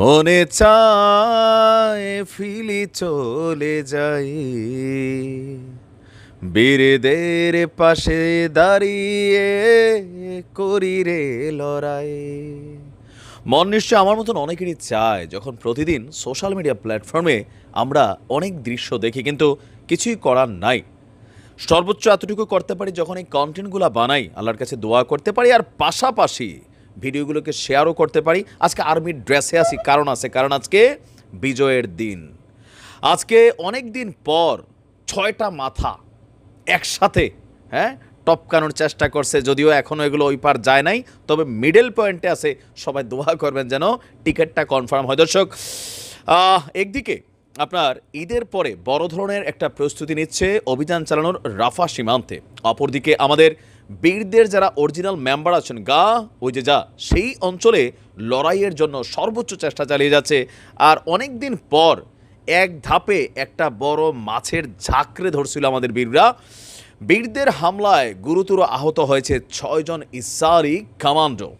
মনে চায় ফিলি চলে যাই। বীরদের পাশে দাঁড়িয়ে করি রে লড়াই। মন নিশ্চয় আমার মতন অনেকেরই চায় যখন প্রতিদিন সোশ্যাল মিডিয়া প্ল্যাটফর্মে আমরা অনেক দৃশ্য দেখি, কিন্তু কিছুই করার নাই। সর্বোচ্চ এতটুকু করতে পারি যখন এই কন্টেন্টগুলো বানাই, আল্লাহর কাছে দোয়া করতে পারি, আর পাশাপাশি ভিডিওগুলোকে শেয়ারও করতে পারি। আজকে আর্মির ড্রেসে আসি কারণ আছে, কারণ আজকে বিজয়ের দিন। আজকে অনেক দিন পর ছয়টা মাথা একসাথে হ্যাঁ টপকানোর চেষ্টা করছে, যদিও এখনও এগুলো ওই পার যায় নাই। তবে মিডল পয়েন্টে আছে, সবাই দোয়া করবেন যেন টিকিটটা কনফার্ম হয়। দর্শক একদিকে আপনার ঈদের পরে বড় ধরনের একটা প্রস্তুতি নিচ্ছে অভিযান চালানোর রাফা সীমান্তে। অপরদিকে আমাদের বীরদের যারা অরিজিনাল মেম্বার আছেন, গা, ওই যে যা, সেই অঞ্চলে লড়াইয়ের জন্য সর্বোচ্চ চেষ্টা চালিয়ে যাচ্ছে। আর অনেক দিন পর এক ধাপে একটা বড় মাছের ঝাঁকড়ে ধরছিল আমাদের বীররা। বীরদের হামলায় গুরুতর আহত হয়েছে ছয়জন ইসারি কমান্ডো।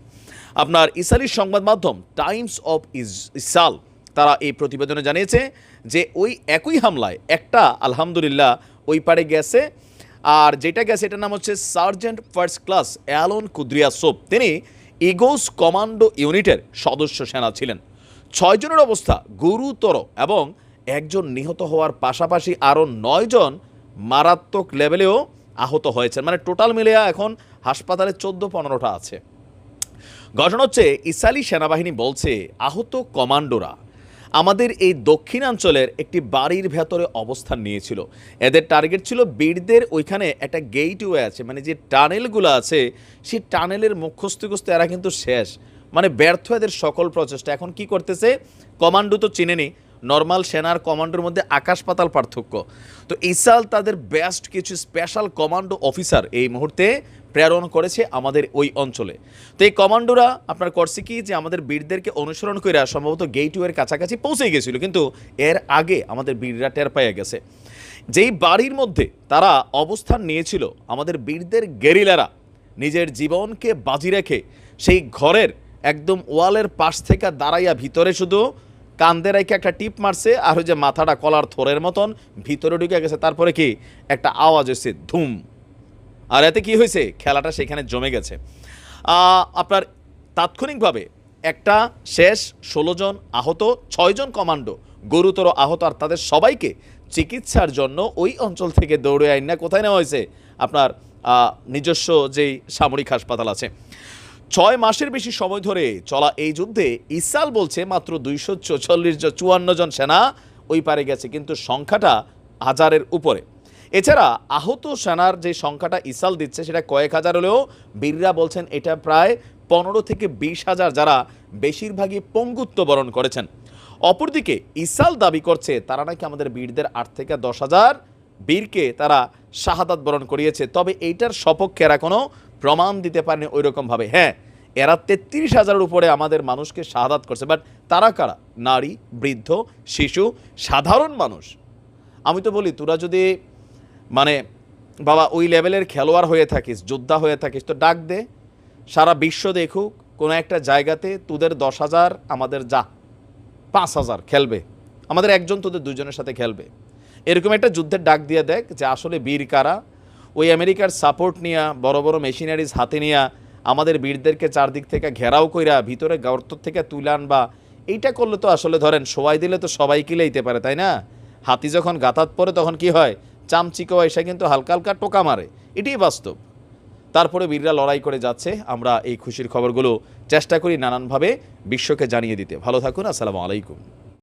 আপনার ইসালি সংবাদ মাধ্যম টাইমস অফ ইস, ইসাল, তারা এই প্রতিবেদনে জানিয়েছে যে ওই একই হামলায় একটা, আলহামদুলিল্লাহ, ওই পারে গেছে। আর যেটা গেছে এটার নাম হচ্ছে সার্জেন্ট ফার্স্ট ক্লাস অ্যালন কুদ্রিয়া সোপ তিনি ইগোস কমান্ডো ইউনিটের সদস্য সেনা ছিলেন। ছয়জনের অবস্থা গুরুতর এবং একজন নিহত হওয়ার পাশাপাশি আরও নয়জন মারাত্মক লেভেলেও আহত হয়েছেন। মানে টোটাল মিলিয়ে এখন হাসপাতালে চোদ্দ পনেরোটা আছে। ঘটনা হচ্ছে ইসালি সেনাবাহিনী বলছে, আহত কমান্ডোরা আমাদের এই দক্ষিণাঞ্চলের একটি বাড়ির ভেতরে অবস্থান নিয়েছিল। এদের টার্গেট ছিল বীরদের ওইখানে একটা গেটওয়ে আছে মানে যে টানেলগুলো আছে, সেই টানেলের মুখস্থ খুঁজতে এরা কিন্তু শেষ। মানে ব্যর্থ এদের সকল প্রচেষ্টা। এখন কি করতেছে? কমান্ডো তো চিনেনি। নর্মাল সেনার কমান্ডোর মধ্যে আকাশ পাতাল পার্থক্য। তো ইসাল তাদের বেস্ট কিছু স্পেশাল কমান্ডো অফিসার এই মুহূর্তে প্রেরণ করেছে আমাদের ওই অঞ্চলে। তো এই কমান্ডোরা আপনার করছে কি যে আমাদের বীরদেরকে অনুসরণ করে সম্ভবত গেটওয়ের কাছাকাছি পৌঁছে গেছিল, কিন্তু এর আগে আমাদের বীররা টের পাইয়া গেছে। যেই বাড়ির মধ্যে তারা অবস্থান নিয়েছিল, আমাদের বীরদের গেরিলারা নিজের জীবনকে বাজি রেখে সেই ঘরের একদম ওয়ালের পাশ থেকে দাঁড়াইয়া ভিতরে শুধু কান্দে রেখে একটা টিপ মারছে, আর ওই যে মাথাটা কলার থোরের মতন, ভিতরে ঢুকে গেছে, তারপরে কি? একটা আওয়াজ হয়েছে ধুম। আর এতে কি হয়েছে খেলাটা সেখানে জমে গেছে। আপনার তাৎক্ষণিকভাবে একটা শেষ ষোলো জন আহত ছয়জন কমান্ডো, গুরুতর আহত, আর তাদের সবাইকে চিকিৎসার জন্য ওই অঞ্চল থেকে দৌড়ে আইন। না, কোথায় নেওয়া হয়েছে আপনার নিজস্ব যেই সামরিক হাসপাতাল আছে। ছয় মাসের বেশি সময় ধরে চলা এই যুদ্ধে ইসাল বলছে মাত্র দুইশো চৌচল্লিশ চুয়ান্ন জন সেনা ওই পারে গেছে, কিন্তু সংখ্যাটা হাজারের উপরে। এছাড়া আহত সেনার যে সংখ্যাটা ইসাল দিচ্ছে সেটা কয়েক হাজার হলেও বীররা বলছেন এটা প্রায় পনেরো থেকে বিশ হাজার যারা বেশিরভাগই পঙ্গুত্ব বরণ করেছেন। অপরদিকে ইসাল দাবি করছে তারা নাকি আমাদের বীরদের আট থেকে দশ হাজার বীরকে তারা শাহাদাত বরণ করিয়েছে, তবে এইটার সপক্ষে এরা কোনো প্রমাণ দিতে পারেনি ওই রকমভাবে হ্যাঁ এরা তেত্রিশ হাজারের উপরে আমাদের মানুষকে শাহাদাত করছে। বাট তারা কারা? নারী, বৃদ্ধ, শিশু, সাধারণ মানুষ। আমি তো বলি, তোরা যদি মানে বাবা, ওই লেভেলের খেলোয়াড় হয়ে থাকিস, যোদ্ধা হয়ে থাকিস, তো ডাক দে। সারা বিশ্ব দেখুক, কোনো একটা জায়গাতে তোদের দশ হাজার আমাদের যা, পাঁচ হাজার খেলবে। আমাদের একজন তোদের দুজনের সাথে খেলবে। এরকম একটা যুদ্ধের ডাক দিয়ে দেখ যে আসলে বীর কারা ওই আমেরিকার সাপোর্ট নিয়া, বড় বড় মেশিনারিজ হাতে নিয়া, আমাদের বীরদেরকে চারদিক থেকে ঘেরাও কইরা, ভিতরে গর্ত থেকে তুলে আনবা, এইটা করলে তো আসলে ধরেন সবাই দিলে তো সবাই কিলেইতে পারে, তাই না? হাতি যখন গাতাত পরে তখন কি হয়? চামচিকো এসে কিন্তু হালকা হালকা টোকা মারে, এটাই বাস্তব। তারপরে বীররা লড়াই করে যাচ্ছে, আমরা এই খুশির খবরগুলো চেষ্টা করি নানানভাবে বিশ্বকে জানিয়ে দিতে। ভালো থাকুন, আসসালামু আলাইকুম।